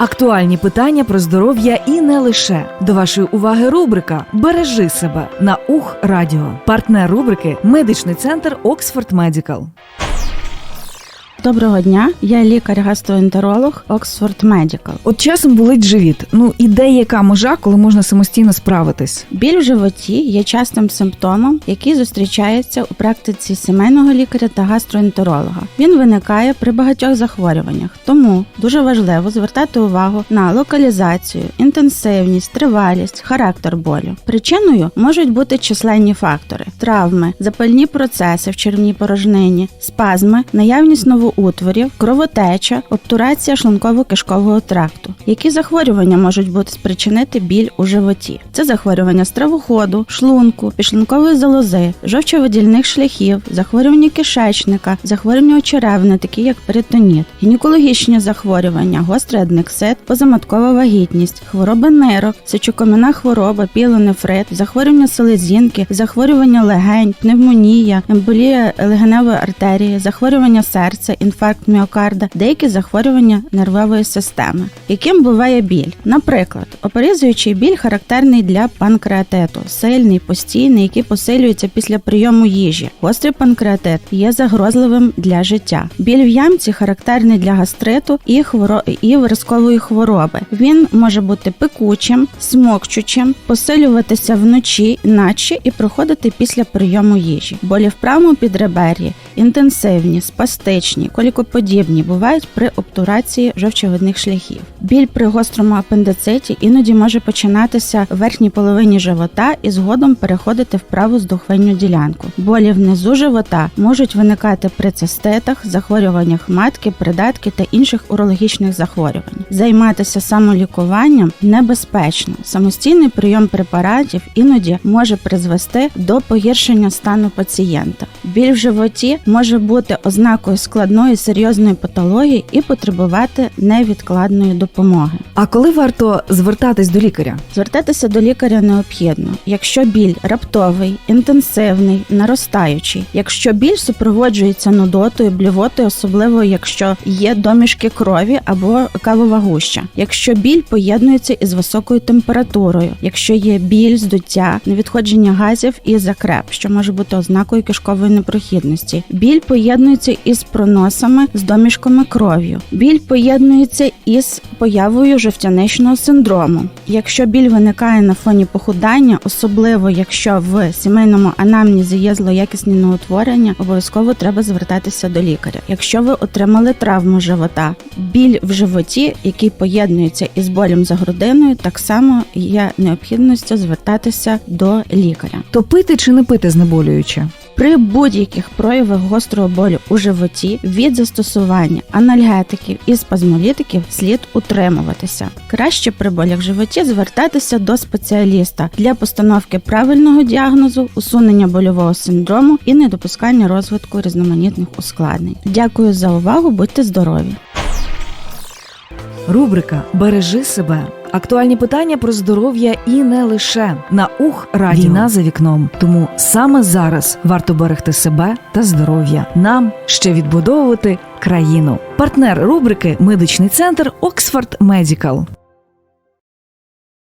Актуальні питання про здоров'я і не лише до вашої уваги. Рубрика Бережи себе на Ух Радіо. Партнер рубрики Медичний центр Оксфорд Медікал. Доброго дня, я лікар-гастроентеролог Oxford Medical. От часом болить живіт. Ну і де яка межа, коли можна самостійно справитись? Біль в животі є частим симптомом, який зустрічається у практиці сімейного лікаря та гастроентеролога. Він виникає при багатьох захворюваннях, тому дуже важливо звертати увагу на локалізацію, інтенсивність, тривалість, характер болю. Причиною можуть бути численні фактори: травми, запальні процеси в червній порожнині, спазми, наявність новоутворів, кровотеча, обтурація шлунково-кишкового тракту. Які захворювання можуть бути спричинити біль у животі? Це захворювання стравоходу, шлунку, підшлункової залози, жовчовидільних шляхів, захворювання кишечника, захворювання очеревини, такі як перитоніт, гінекологічні захворювання, гострий аднексит, позаматкова вагітність, хвороби нирок, сечокам'яна хвороба, пілонефрит, захворювання селезінки, захворювання легень, пневмонія, емболія легеневої артерії, захворювання серця, інфаркт міокарда, деякі захворювання нервової системи. Яким буває біль? Наприклад, опорізуючий біль характерний для панкреатиту, сильний, постійний, який посилюється після прийому їжі. Гострий панкреатит є загрозливим для життя. Біль в ямці характерний для гастриту і хворо... і виразкової хвороби. Він може бути пекучим, смокчучим, посилюватися вночі, наче і проходити після прийому їжі. Болі в правому підребер'ї інтенсивні, спастичні, колікоподібні бувають при обтурації жовчовидних шляхів. Біль при гострому апендициті іноді може починатися в верхній половині живота і згодом переходити в праву здухвинну ділянку. Болі внизу живота можуть виникати при циститах, захворюваннях матки, придатки та інших урологічних захворювань. Займатися самолікуванням небезпечно. Самостійний прийом препаратів іноді може призвести до погіршення стану пацієнта. Біль в животі може бути ознакою складної серйозної патології і потребувати невідкладної допомоги. А коли варто звертатись до лікаря? Звертатися до лікаря необхідно, якщо біль раптовий, інтенсивний, наростаючий, якщо біль супроводжується нудотою, блювотою, особливо якщо є домішки крові або кавова гуща, якщо біль поєднується із високою температурою, якщо є біль, здуття, невідходження газів і закреп, що може бути ознакою кишкової непрохідності, біль поєднується із проносами з домішками кров'ю, біль поєднується із появою жовтяничного синдрому. Якщо біль виникає на фоні похудання, особливо якщо в сімейному анамнезі є злоякісні неутворення, обов'язково треба звертатися до лікаря. Якщо ви отримали травму живота, біль в животі, який поєднується із болем за грудиною, так само є необхідністю звертатися до лікаря. То пити чи не пити знеболююче? При будь-яких проявах гострого болю у животі від застосування анальгетиків і спазмолітиків слід утримуватися. Краще при болях в животі звертатися до спеціаліста для постановки правильного діагнозу, усунення больового синдрому і недопускання розвитку різноманітних ускладнень. Дякую за увагу, будьте здорові! Рубрика Бережи себе. Актуальні питання про здоров'я і не лише на Ух Радіо. Війна за вікном. Тому саме зараз варто берегти себе та здоров'я. Нам ще відбудовувати країну. Партнер рубрики Медичний центр Оксфорд Медікал.